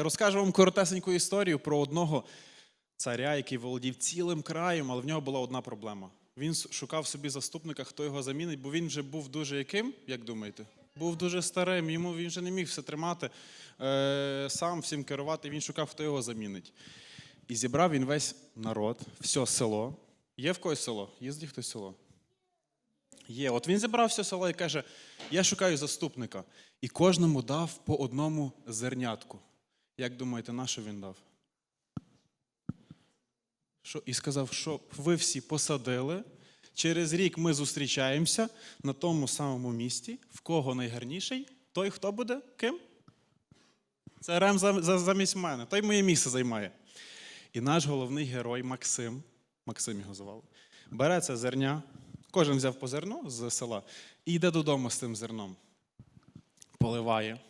Розкажу вам коротесеньку історію про одного царя, який володів цілим краєм, але в нього була одна проблема. Він шукав собі заступника, хто його замінить, бо він вже був дуже яким, як думаєте? Був дуже старим, йому він вже не міг все тримати, е, сам всім керувати. Він шукав, хто його замінить. І зібрав він весь народ, все село. Є в когось село? Зді хтось село? Є. От він зібрав все село і каже: Я шукаю заступника. І кожному дав по одному зернятку. Як думаєте, на що він дав? Що, і сказав, що ви всі посадили. Через рік ми зустрічаємося на тому самому місці. В кого найгарніший, той хто буде ким? Царем за- за- замість мене. Той моє місце займає. І наш головний герой Максим, Максим його звали, бере це зерня, кожен взяв по зерно з села і йде додому з цим зерном. Поливає,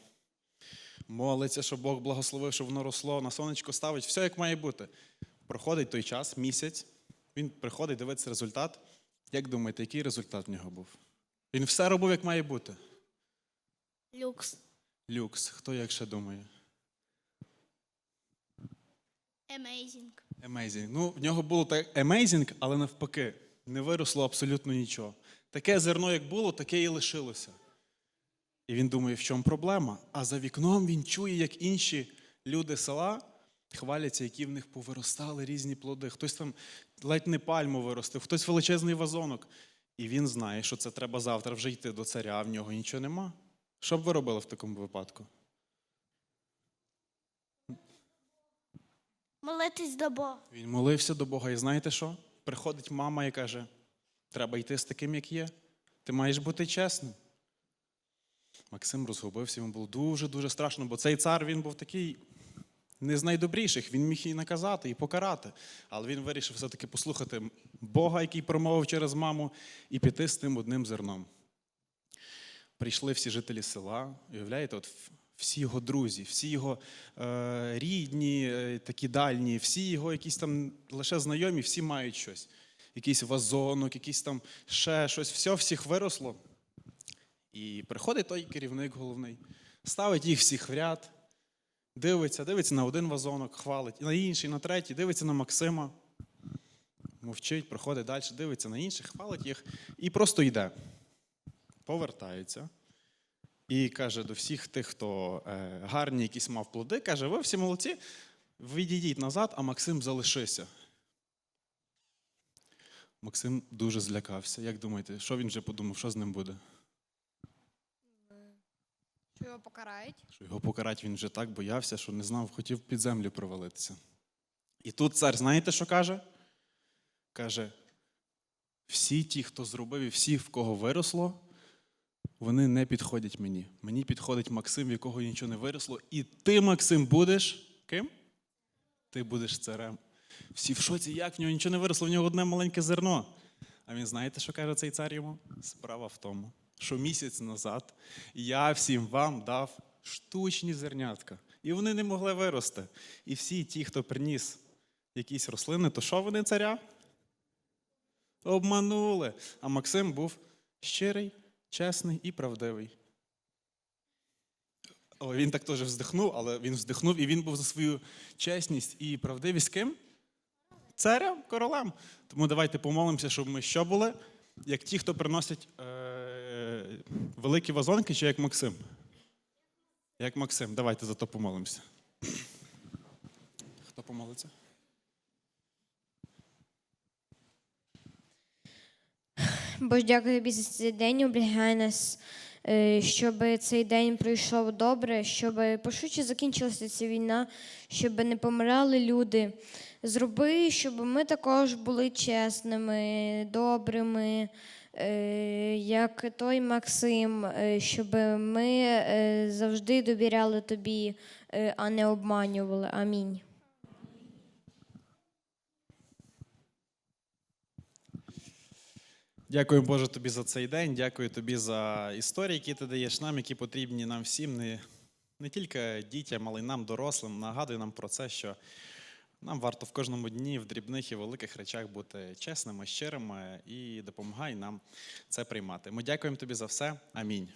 молиться, щоб Бог благословив, щоб воно росло, на сонечко ставить, все як має бути. Проходить той час, місяць, він приходить, дивиться результат. Як думаєте, який результат в нього був? Він все робив, як має бути. Люкс. Люкс, хто як ще думає? Amazing. Amazing. Ну, в нього було так amazing, але навпаки, не виросло абсолютно нічого. Таке зерно, як було, таке і лишилося. І він думає, в чому проблема? А за вікном він чує, як інші люди села хваляться, які в них повиростали різні плоди. Хтось там ледь не пальму виростив, хтось величезний вазонок. І він знає, що це треба завтра вже йти до царя, а в нього нічого нема. Що б ви робили в такому випадку? Молитись до Бога. Він молився до Бога, і знаєте що? Приходить мама і каже: треба йти з таким, як є. Ти маєш бути чесним. Максим розгубився, йому було дуже-дуже страшно, бо цей цар він був такий не з найдобріших. Він міг і наказати, і покарати. Але він вирішив все-таки послухати Бога, який промовив через маму, і піти з тим одним зерном. Прийшли всі жителі села, уявляєте, от всі його друзі, всі його е, рідні, е, такі дальні, всі його якісь там лише знайомі, всі мають щось. Якийсь вазонок, якийсь там ще щось, все всіх виросло. І приходить той керівник головний, ставить їх всіх в ряд, дивиться, дивиться на один вазонок, хвалить, на інший, на третій, дивиться на Максима, мовчить, проходить далі, дивиться на інших, хвалить їх і просто йде. Повертається і каже до всіх тих, хто е, гарні якісь мав плоди, каже: ви всі молодці, відійдіть назад, а Максим залишися. Максим дуже злякався. Як думаєте, що він вже подумав, що з ним буде? Його покарають? Що його покарать він вже так боявся, що не знав, хотів під землю провалитися. І тут цар, знаєте, що каже? Каже: всі ті, хто зробив, і всі, в кого виросло, вони не підходять мені. Мені підходить Максим, в якого нічого не виросло. І ти, Максим, будеш ким? Ти будеш царем. Всі в шоці, як в нього нічого не виросло, в нього одне маленьке зерно. А він знаєте, що каже цей цар йому? Справа в тому, що місяць назад я всім вам дав штучні зернятка. І вони не могли вирости. І всі ті, хто приніс якісь рослини, то що вони царя? Обманули. А Максим був щирий, чесний і правдивий. О, він так теж вздихнув, але він вздихнув, і він був за свою чесність і правдивість ким? Царем, королем. Тому давайте помолимося, щоб ми що були, як ті, хто приносять е- великі вазонки, чи як Максим? Як Максим. Давайте за то помолимося. Хто помолиться? Боже, дякую тобі за цей день. Оберігай нас, е, щоб цей день пройшов добре, щоб пошвидше закінчилася ця війна, щоб не помирали люди. Зроби, щоб ми також були чесними, добрими, е, як той Максим, е, щоб ми е, завжди довіряли тобі, а не обманювали. Амінь. Дякую, Боже, тобі за цей день. Дякую тобі за історії, які ти даєш нам, які потрібні нам всім, не, не тільки дітям, але й нам, дорослим. Нагадуй нам про це, що нам варто в кожному дні в дрібних і великих речах бути чесними, щирими і допомагай нам це приймати. Ми дякуємо тобі за все. Амінь.